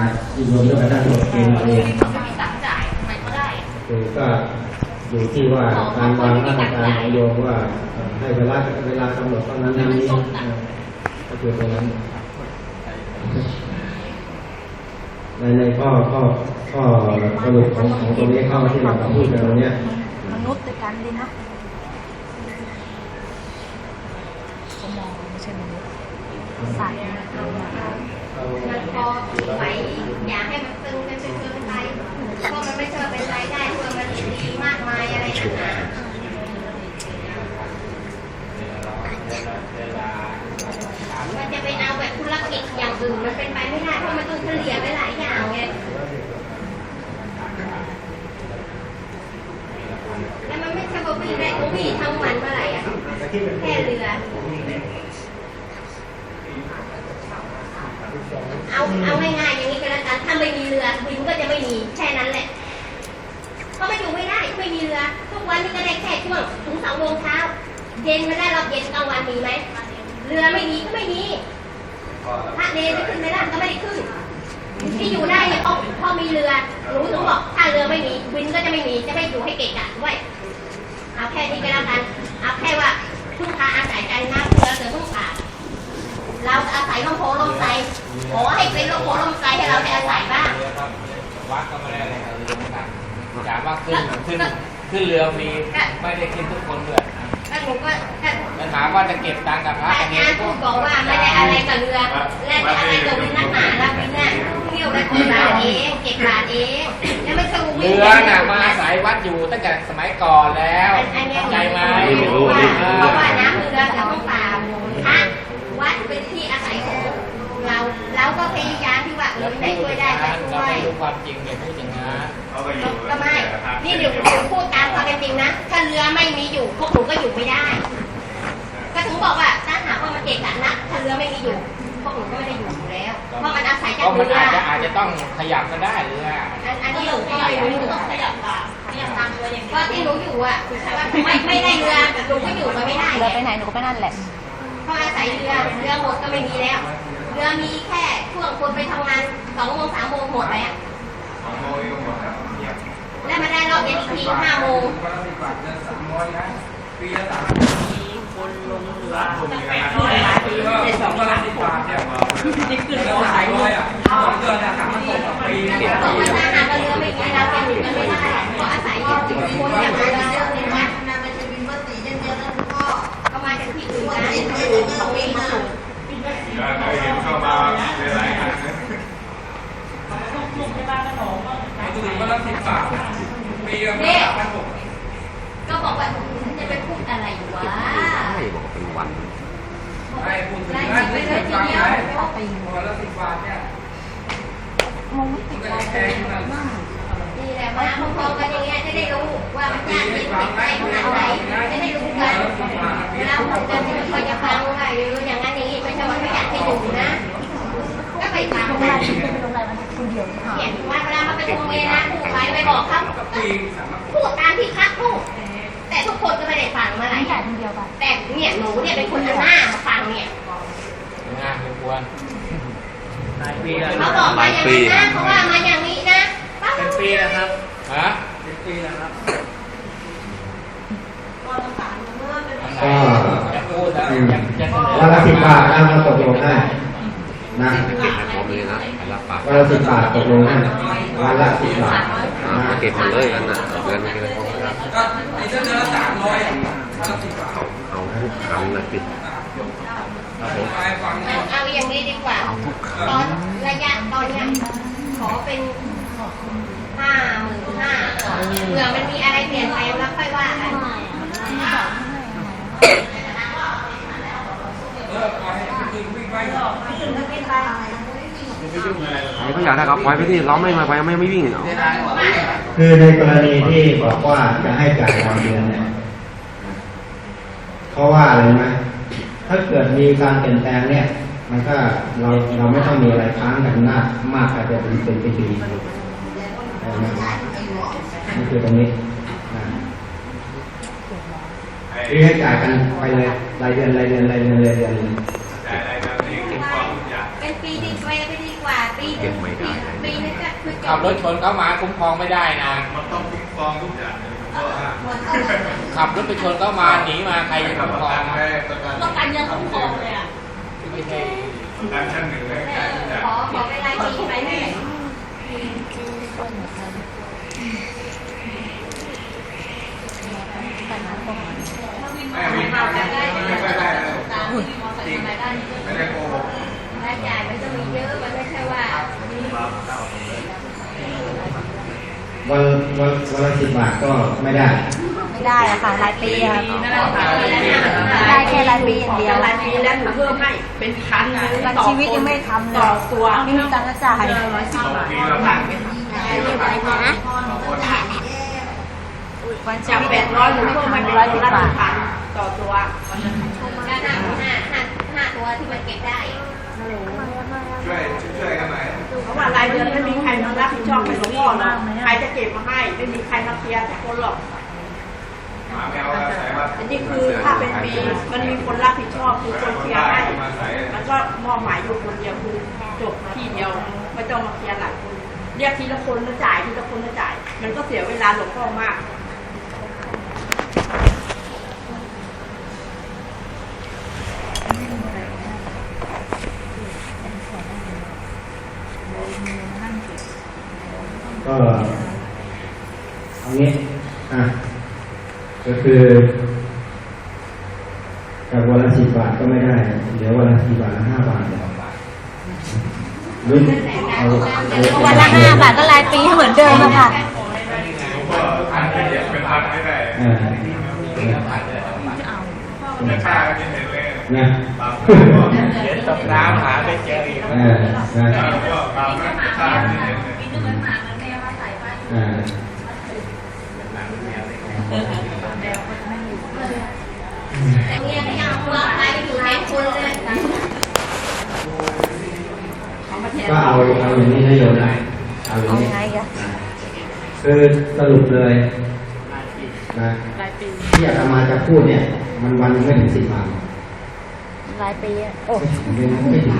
นะที่รวมด้วกันทั้หมดเองเราเองไม่มีตังจ่ายทำไมก็ได้คือก็อยู่ที่ว่าการวางมาตรการของโยมว่าเอ่อให้เวลาเวลากำหนดเท่านั้นเท่านี้ก็คือตรงนั้นในในข้อข้อข้อสรุปของของตรงนี้เข้าที่เราพูดกันวันเนี้ยมนุษย์ด้วยกันดีนะเขามองไม่ใช่มนุษย์สัตว์นะ มันพอไหวอยากให้มันตึงมันจนเกินไปเพราะมันไม่ใช่ว่าเป็นรายได้เพราะมันดีมากมายอะไรนะคะามันจะไปเอาแบบธุรกิจอย่างอื่นมันเป็นไปไม่ได้เพราะมันต้องเฉลี่ยไปหลายอย่างไงแล้วมันไม่ใช่ว่าวิ่งได้ก็วิ่งทั้งวันเมื่อไหร่อะแค่เรือ เอาเอาง่ายๆอย่างนี้ก็แล้วกันถ้าไม่มีเรือวินก็จะไม่มีแค่นั้นแหละเพราะมันอยู่ไม่ได้ไม่มีเวันนี้ก็ได้แค่ช่วงถึงสองโมงเช้า เย็นมาได้รอบเย็นกลางวันมีไหม เรือไม่มีก็ไม่มีพระเนรจะขึ้นไม่ได้ก็ไม่ได้ขึ้น ที่อยู่ได้เนี่ยเพราะเพราะมีเรือ หนูถึงบอกถ้าเรือไม่มีวินก็จะไม่มี จะไม่อยู่ให้เกะกะด้วย เอาแค่นี้ก็แล้วกัน เอาแค่ว่าพึ่งพาอาศัยใจนะเรือเสือพึ่งพาเราอาศัยลมโพลมใจขอให้เป็นลมโพลมใจให้เราได้อาศัยบ้างวัดก็ไม่ได้อะไรครับเรือเหมือนกันถามว่าขึ้นขึ้น ขึ้นเรือฟรีไม่ได้ขึ้นทุกคนด้วยถ้าหนูก็ถ้าแล้วถามว่าจะเก็บตังค์กับพระอากันเอจารงย์พูดบอกว่าไม่ได้อะไรกับเรือและแต่อะไรกับวินนักหนาแล้ววินน่ะเที่ยวได้คนบาทเองเก็บบาทเองแล้วไม่ใช่ว่าวิ่งเรือน่ะมาอาศัยวัดอยู่ตั้งแต่สมัยก่อนแล้วอันเนี้ยเข้าใจไหมเพราะว่าน้ำเรือจะต้องป่าพระวัดเป็นที่อาศัยของเราเราก็พยายาม ที่ว่าเอไหนพูดช่วยได้ก็ช่วยรู้ความจริงอย่าพูดอย่างนั้นก็ไม่นี่เดี๋ยวผมพูดตามความเป็นจริงนะ ถ้าเรือไม่มีอยู่พวกหนูก็อยู่ไม่ได้ ก็ถึงบอกว่าถ้าหากว่ามันเกะกะนะถ้าเรือไม่มีอยู่พวกหนูก็ไม่ได้อยู่อยู่แล้ว เพราะมันอาศัยเพจากเรืออาจจะอาจจะต้องขยับก็ได้เรืออันนี้หนูก็ไม่รู้ต้องขยับตามขยับตามเรืออย่างเพราะที่หนูอยู่อะไม่ไม่ได้เรือหนูก็อยู่มาไม่ได้เรือไปไหนหนูก็ไปนั่นแหละเพราะอาศัยเรือเรือหมดก็ไม่มีแล้ว เรือมีแค่ช่วงคนไปทำงานสองโมงสามโมงหมดแล้วแล้วมาได้รอบเย็นอีกทีห้าโมงบอกว่าถ้าหากเรือไม่มีเราจะอยู่กันไม่ได้เพราะอาศัยอยู่คนอย่างเราเยอะเลยนะก็มาจากที่อื่นนะเขาเองมาส่ง เห็นเข้ามาหลายๆอันนะ เนี่ยก็บอกว่าจะไปพูดอะไรวะ ไม่บอกเป็นวัน ไล่ไปเลยทีเดียว มองไม่ติดอะไรเลยมาก นี่แหละมาพร้อมๆกันอย่างเงี้ยจะได้รู้ว่ามันยากเย็นเป็นไปขนาดไหนจะได้รู้กันเวลาผมจะไม่ค่อยจะฟังว่าหรืออย่างนั้นอย่างนี้ไม่ใช่ว่าไม่อยากให้ดูนะ ก็ไปฟัง โรง กั แรนมเป็นโรงแรมมันคนเดียวค่ะเนี่ยว่าเวลามาเป็นโรงเรียนนะผู้ไปไปบอกเขาพูดตามที่พักพูดแต่ทุกคนก็ไม่ได้ฟังมาหลายไม่ใหญ่คนเดียวกันแต่เนี่ยหนูเนี่ยเป็นคนหน้ามาฟังเนี่ยงานควรเขาบอกมาอย่างนี้นะเขาว่ามาอย่างนี้นะป้าเป็นปีนะครับฮะเป็นปีนะครับก็จะพูดแล้วอืมจะจะเสนอวันละสิบบาทนะเราตกลงได้นะ วันละสิบบาทตกลงได้วันละสิบบาทอ่านะมาเก็บหมดเลยกันนะเดือนไม่เกินเขาก็ไอ้เดือนละสามร้อยวันละสิบบาทเอาเอาทุกครั้งนะปิดไปฟังเอาเอาอย่างนี้ดีกว่าตอนระยะตอนเนี้ยขอเป็นห้าหมื่นห้าก่อนเผื่อมันมีอะไรเปลี่ยนแปลงแล้วค่อยว่ากันเออปล่อยให้คนอื่นวิ่งไป ใครก็อยากได้ก็ปล่อยไปที่เราไม่มาไปไม่ไม่วิ่งเหรอคือในกรณีที่บอกว่าจะให้จ่ายรายเดือนเนี่ยเพราะว่าอะไรไหมถ้าเกิดมีการเปลี่ยนแปลงเนี่ย มันก็เราเราไม่ต้องมีอะไรค้างกันมากมากอาจจะเป็นเป็นปีๆนี่คือตรงนี้นะคือให้จ่ายกันไปเลยรายเดือนรายเดือนรายเดือนรายเดือน แต่อะไรแบบนี้คือความอยากเป็นปปีดีกว่าไปดีกว่าปีนึงปีปีนึงก็คือขับรถชนเข้ามาคุ้มครองไม่ได้นะมันต้องคุ้มครองทุกอย่างเลยเพราะว่าขับรถไปชนเข้ามาหนีมาใครจะประคุ้มครองกันอะได้ประกันต้องการยังคุ้มครองเลยอะไม่ใช่ประกันชั้นหนึ่งเลยจ่ายทุกอย่างขอขอเวลาปีไปไหนไม่มีไม่ไม่ได้แล้วจริงไม่ได้โกหก รายจ่ายมันก็มี เยอะมันไม่ใช่ว่าวันวันวันละสิบบาทก็ไม่ได้ ไม่ได้อะค่ะรายปีอะนั่นแหละค่ะได้แค่รายปีอย่างเดียวรายปีแล้วหนูเพิ่มให้เป็นพันประกันชีวิตยังไม่ทำเลต่อยตัวไม่มีตังค์จะจ่ายร้อยสิบบาทปีละพันปีละพันต่อคนวันชีจากวิตแปดร้อยหนูเพิ่มมาเป็นร้อยสิบบาทพันต่อตัวก็ห้าห้าห้าห้าตัวที่มันเก็บได้ ช่วยช่วยกันหน่อยเพราะว่ารายเดือนไม่มีใครมารับผิดชอบให้หลวงพ่อหรอกใครจะเก็บมาให้ไม่มีใครมาเคลียร์แต่คนหรอกหมาแมวอาศัยว่าอันนี้คือถ้าเป็นปีมันมีคนรับผิดชอบคือคนเคลียร์ให้มาใส่มันก็มอบหมายอยู่คนเดียวคือจบที่เดียวไม่ต้องมาเคลียร์หลายคนเรียกทีละคนมาจ่ายทีละคนมาจ่าย มันก็เสียเวลาหลวงพ่อมากก็เอางี้อะก็ คือกับวันละสิบบาทก็ไม่ได้ เดี๋ยววันละสี่บาทละห้าบาทหรือเอาเอาวันละห้าบาทก็รายปีเหมือนเดิมอะค่ะผมก็พันเป็นเจ็ดเป็นพันไม่ได้เออไม่ค่าก็จะเห็นเลยนะตามเดี๋ยวตกน้ำหาไม่เจออีกเออนะก็ตามนั้นค่าก็จะเห็นเลยอ่าแต่เนี่ย ก็ยังเอาตัวใครไปอยู่แทนคุณเลยก็เอาเอาอย่างนี้นะโยมนะเอาอย่างเอานี้ไงอะคือสรุปเลยนะที่อาตมาจะพูดเนี่ย มันวันหนึ่งไม่ถึงสิบบาทรายปีอะโอ้เดือนไม่ถึง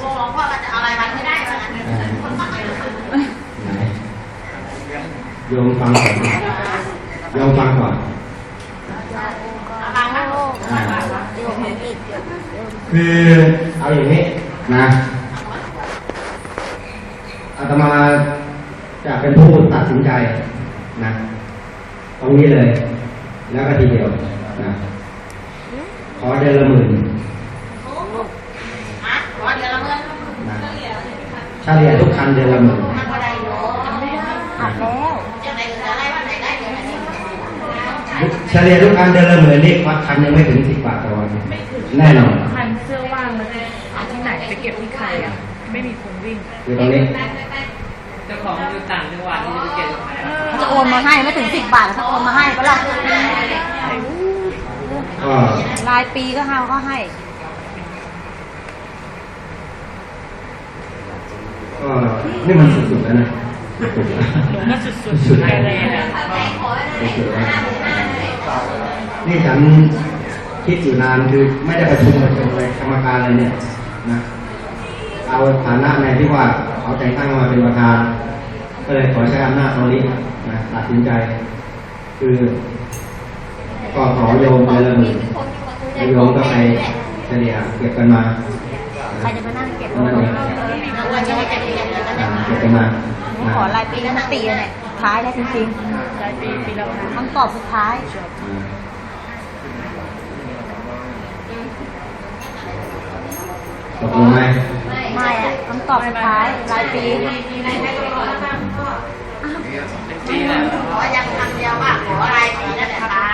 หลวงพ่อก็จะเอารายวันไม่ได้ว่างั้นอ่าคนต้องไปไหนโยมฟังก่อนโยมฟังก่อน บางนะ อ่า โยมอีก คือเอาอย่างนี้นะอาตมาจะเป็นผู้ตัดสินใจนะตรงนี้เลย แล้วก็ทีเดียวนะขอเดือนละหมื่นอะขอเดือนละเมื่อนะเฉลี่ยทุกคันเดือนละหมื่นมันก็ได้อยู่หักแล้วจะไหนเหลืออะไรวันไหนได้เดือนละนี้เฉลี่ยทุกคันเดือนละหมื่นนี่วัดคันยังไม่ถึงสิบบาทต่อวัน แน่นอนพันเสื้อว่างแล้วเอาที่ไหนไปเก็บที่ใครอะไม่มีคนวิ่ง คือตรงนี้เจ้าของอยู่ต่างจังหวัดนี่จะไปเก็บเขาจะโอนมาให้ไม่ถึงสิบบาทเขาโอนมาให้ปะล่ะก็รายปีก็ให้เขาให้ ก็นี่มันสุดๆแล้วนะสุดๆแล้วสุดๆแล้วแต่ขอได้ห้าหมื่นห้าเลยนี่ฉัน คิดอยู่นานคือไม่ได้ประชุมประชุมเลยกรรมการอะไรเนี่ยนะเอาฐานะในที่ว่าเขาแต่งตั้งมาเป็นประธาน ก็เลยขอใช้อำนาจตรงนี้นะตัดสินใจ คือก็ขอโยมเดือนละหมื่นแล้วโยมก็ไปเฉลี่ยเก็บกันมาใครจะมานั่งเก็บนั่นเองวันนี้จะเรียนกันอ่าเก็บกันมาหนูขอรายปีทั้งปีเลยเนี่ยท้ายแล้วจริงๆรายปีปีละคำตอบสุดท้าย อ่า ตกลงไหมไม่อะคำตอบสุดท้ายรายปีขอยังคำเดียวว่าขอรายปีนั่นแหละค่ะ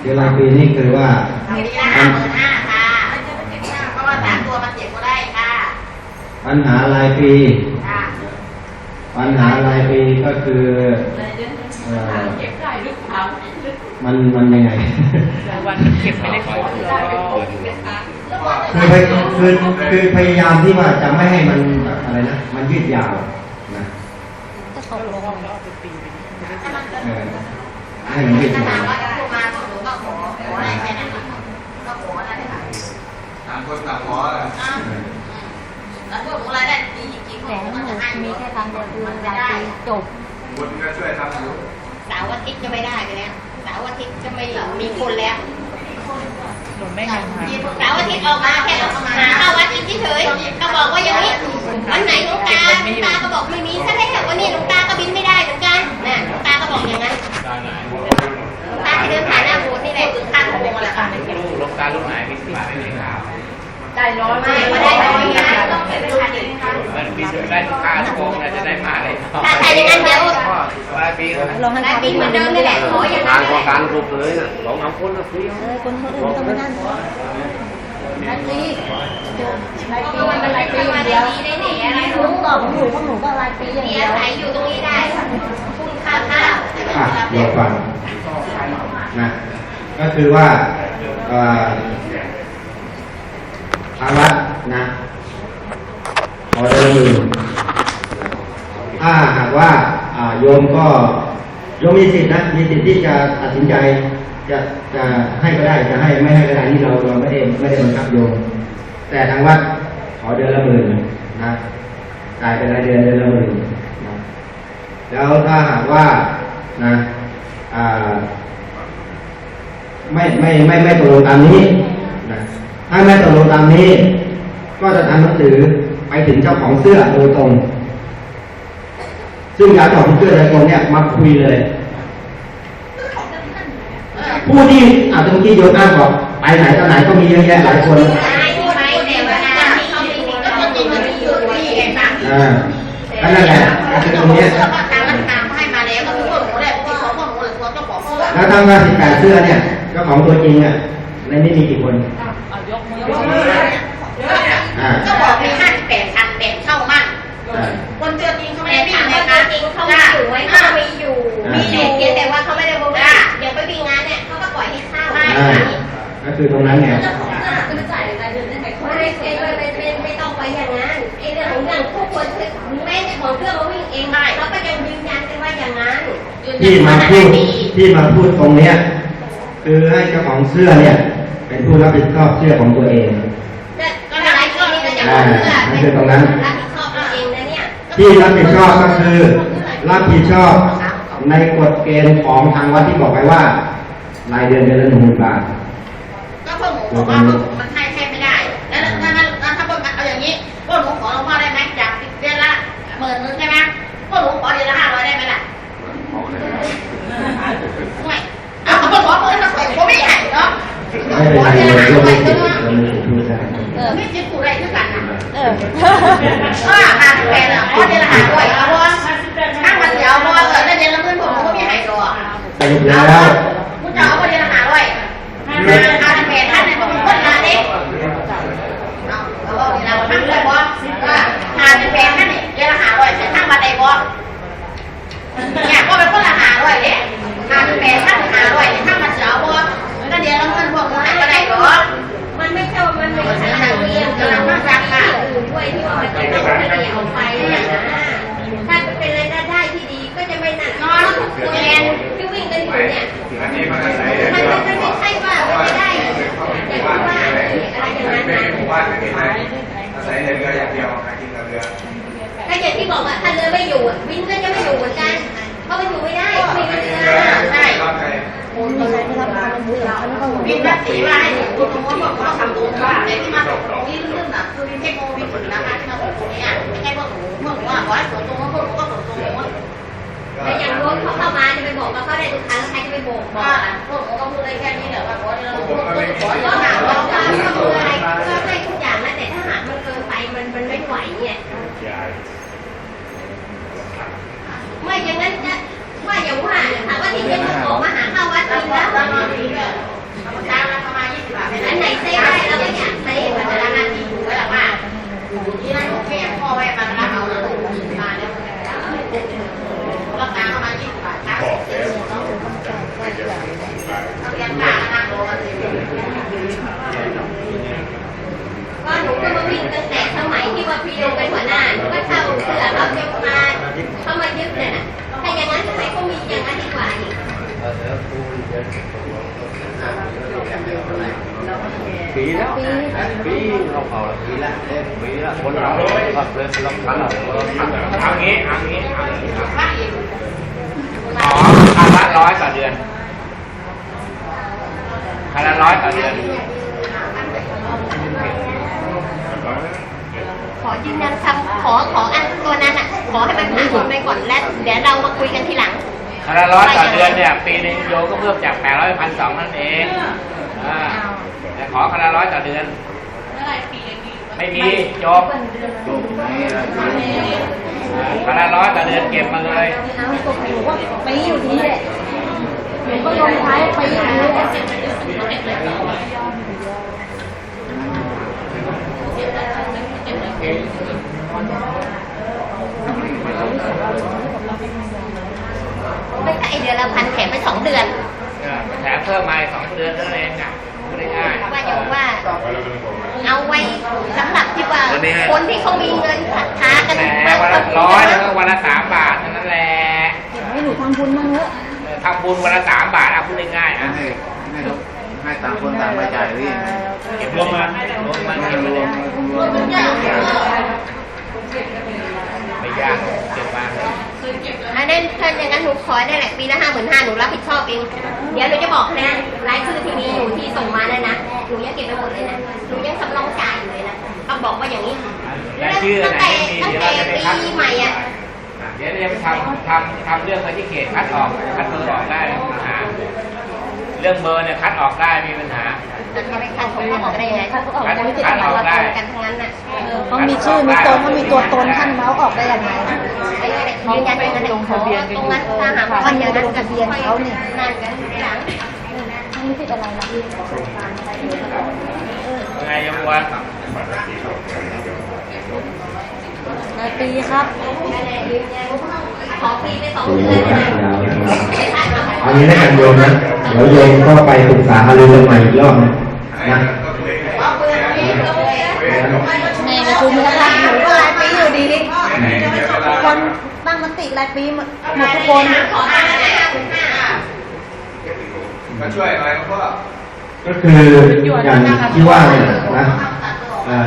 เดือนรายปีนี่คือว่าปีละห้าหมื่นห้าค่ะเพราะว่าสามตัวมันเจ็บก็ได้ค่ะ ปัญหารายปีค่ะปัญหารายปีก็คือเอ่อมันมันยังไงวันเก็บไม่ได้ครบหรอก คือพยคือคือพยายามที่ว่าจะไม่ให้มันแบบอะไรนะมันยืดยาวนะก็ตกลงเออให้มันยืดถ้ายาถาวมว่าจะพูดมาหนูก็ขอขออะไรแค่นั้นก็ขออะไรค่ะต่างคนต่างขอแหละเออแล้วพวกรายได้ดีจริงๆแต่ให้หนูมีแค่ทางเดียวคือรายปีจบคนก็ช่วยทำอยู่เสาร์อาทิตย์จะไม่ได้ไปแล้วเสาร์อาทิตย์จะไม่มีคนแล้ว หนูไม่งานมาเสาร์อาทิตย์ออกมาแค่หาเข้าวัดอีกเฉยๆเขาบอกว่าอย่างนี้วันไหนหลวงตาหลวงตาก็บอกไม่มีถ้าได้แต่วันนี้หลวงตาก็บินไม่ได้เหมือนกันน่ะหลวงตาก็บอกอย่างนั้นตาไหนหลวงตาที่เดินผ่านหน้าโบสถ์นี่แหละคือข้างโบสถ์แหละค่ะลูกลงตาลูกไหนมีสิบบาทในข่าว ได้ร้อยไม่ก็ได้น้อยนะต้องเป็นพันมันมีสิบได้ทุกค่าทุกโกงจะได้มาเลยถ้าใครอย่างนั้นเดี๋ยวปลายปีลองให้ได้บินเหมือนเดิมนี่แหละขออย่างนั้นรแหก่อละการรูปเลยน่ะสองสาคนก็ฟรีเออคนคนอื่นต้องมานั่นรายปีจบรายปีมันมันอะไรายปีเดียวดีได้หนอะไรหนูตอบของหนูของหนูก็รายปีอย่างเดียอาวศัยอยู่ตรงนี้ได้คุณค่าข้าวอะเดี๋ยวฟังนะก็คือว่า เอ่อทางวัดนะขอเดินมือถ้าหากว่าโยมก็โยมมีสิทธินะมีสิทธิ์ที่จะตัดสินใจจะจะให้ก็ได้จะให้ไม่ให้ก็ได้นี่เราเราไม่ได้ไม่ได้บังคับโยม แต่ทางวัดขอเดือนละหมื่นนะจ่ายเป็นรายเดือนเดือนละหมื่นนะแล้วถ้าหากว่านะอ่าไม่ไม่ไม่ไม่ตกลงตามนี้นะ ถ้าไม่ตกลงตามนี้ ก็จะทำหนังสือไปถึงเจ้าของเสื้อโดยตรง ซึ่งเจ้าของเสื้อโดยตรงเนี่ยมาคุยเลย ผู้ที่อาจจะเมื่อกี้โยนอ้างบอกไปไหนต่อไหนก็มีเยอะแยะหลายคนได้ที่ไปแต่เวลาที่เขามีสิ่งก็จริงมันมีอยู่ที่ไงคะอ่าก็นั่นแหละก็คือตรงเนี้ยทางราชการให้มาแล้วก็คือพวกหนูแหละที่เขาพวกหนูเลยตัวเจ้าของเสื้อแล้วทางว่าสิบแปดเสื้อเนี่ยเจ้าของตัวจริงอะในนี้มีกี่คน อ่าก็บอกมีห้าสิบแปดคันแบ่งเข้ามั่งคนเจอจริงเขาไม่แต่ได้วิ่ถางมเลว่ายตัวนะจริงเขามีอยู่ไหมเขามีอยู่ มีอยู่เพียงแต่ว่าเขาไม่ได้บอกว่าเดี๋ยวไปวิ่งงานเนี่ยเขาก็ปล่อยให้เข้าอ่าก็คือตรงนั้นเนี่ยไม่ไม่ไม่ไม่ไม่ต้องไปอย่างนั้นไอ้เรื่องของเรื่องทุกคนคือแม่เจ้าของเครื่องมาวิ่งเองได้เขาก็ยังยืนยันกันว่าอย่างนั้นที่มาพูดที่มาพูดตรงเนี้ยคือให้เจ้าของเสื้อเนี่ย ผู้รับผิดชอบเสื้อของตัวเองก็หลายคนนี่ก็จะบอกเพื่อรับผิดชอบตัวเองนะเนี่ยที่รับผิดชอบก็คือ รับผิดชอบในกฎเกณฑ์ของทางวัดที่บอกไปว่า รายเดือนเดือนละหนึ่งหมื่นบาทก็พวกหนูบอกว่าพวกหนูมัน ไม่เป็นขอไรเดือนโยละมห้าโยมร้อยไม่ก็ติดได้โยมไม่ติดพูดได้ไม่จิตกูได้ด้วยกันนะเออว่าห้าสิบแปดอะขอเดือนละหาด้วยเอาวะถ้ามันจะเอาวะเออได้เดือนละหมื่นผมก็ไม่ให้หรอกสรุปแล้ว ว่ากพวกหนูก็พูดได้แค่นี้แหละว่าขอเราพูดขอก็เดี๋ยวหาเราเขาคืออะไรก็ให้ทุกอย่างนะแต่ถ้าหากมันเกินไปมันมันไม่ไหวเนี่ยไม่อย่างนั้นจะว่าอย่างว่าถามว่าที่เป็นของมาหาข้าววัดจริงแล้ว เรานอนดีเลยตามมาประมาณยี่สิบบาท อันไหนเซฟได้เราก็อยากเซฟ เวลานาทีอยู่ไว้หลังว่าที่นั่นแม่พ่อแม่มาแล้วเอาแล้วมาแล้วราคาประมาณยี่สิบบาทครับเอาเรียนตานั่งรอกันเลย ก็หนูก็มาวิ่งตั้งแต่สมัยที่ว่าพี่โยเป็นหัวหน้าหนูก็เช่าเสื้อเขาจะมาเขามายึดเนี่ยนะถ้าอย่างนั้นทำไมก็มีอย่างนั้นดีกว่าอีก อ เอาละปีละเอ๊ะปีละคนเราก็เลยลำพันเราเอางี้เอางี้เอางี้ขอคันละร้อยต่อเดือนคันละร้อยต่อเดือนขอยืนยันคำขอขออันตัวนั้นอะ ขอให้มันผ่านพ้นไปก่อนและเดี๋ยวเรามาคุยกันทีหลังคันละร้อยต่อเดือนเนี่ย ปีหนึงโยก็เพิ่มจากแปดร้อยพันสองนั่นเองอ่าแต่ ขอคันละร้อยต่อเดือนไม่มีจบคันละร้อยต่อเดือนเก็บมาเลยเอาตกหนูว่าปีอยู่ดีแหละหนูก็ลงท้ายปีอยู่ดีแหละไม่ใช่เดือนละพันแถมไปสองเดือน เออแถมเพิ่มมาอีกสองเดือนเท่านั้นเองอะพูดง่ายๆ ว่าอย่างว่า เอาไว้สำหรับที่ว่าคนที่เขามีเงินศรัทธากันแหมวันละร้อยแล้วก็วันละสามบาทเท่านั้นแหละเดี๋ยวให้หนูทำบุญบ้างเถอะเออทำบุญวันละสามบาทเอาพูดง่ายๆอะให้ให้เราให้ต่างคนต่างไปจ่ายหรือยังไงเก็บรวมมารวมมันเก็บมาเลยไม่ยากเก็บมา อันนั้นถ้าอย่างนั้นหนูขอได้แหละปีละห้าหมื่นห้าหนูรับผิดชอบเอง เดี๋ยวหนูจะบอกนะรายชื่อที่มีอยู่ที่ส่งมานั่นนะหนูยังเก็บไปหมดเลยนะหนูยังสำรองจ่ายอยู่เลยนะต้องบอกว่าอย่างนี้รายชื่อตั้งไหนแต่ไม่มีตั้งเดี๋ยวแต่เราจะไปคัดปีใหม่อะเดี๋ยวเราจะไปทำทำทำเรื่องไปที่เขตคัดออกคัดเบอร์ออกได้ไม่มีปัญหา เรื่องเบอร์เนี่ยคัดออกได้ไม่มีปัญหา จะไปคัดของเขาออกได้ไงคัดออกได้ไม่ติดอะไรออกได้กันทั้งนั้นน่ะเขามีชื่อมีตนเขามีตัวตนท่านเมาออกได้ยังไงยืนยันอย่างนั้นลงทะเบียนตรงนั้นถ้าหากว่าอย่างนั้นกับเขาเนี่ยนั่นกันทีหลังท่านไม่ติดอะไรนะยังไงยมวันายปีครับขอฟรีไปสองเดือนยาวๆเอางี้ให้กันโยมนะ เดี๋ยวโยมก็ไปปรึกษาหารือกันใหม่อีกรอบนะนะในประชุมแล้วกันหนูก็รายปีอยู่ดีทุกคนตั้งมติรายปีหมดหมดทุกคนขอห้าห้าคุณห้ามาช่วยอะไรครับพ่อก็คืออย่างที่ว่าเนี่ยนะเอ่อ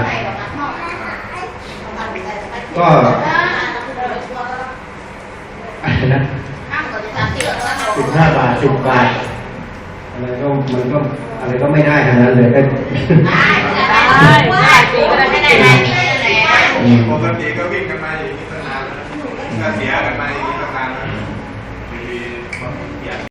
ก็อะไรนะสิบห้าบาทสิบบาท อะไรก็มันก็อะไรก็ไม่ได้ทั้งนั้นเลยก็ได้ได้สิก็ได้ไม่ได้ได้ ปกติก็วิ่งกันมาอย่างนี้ตั้งนานแล้วก็เสียกันมาอย่างนี้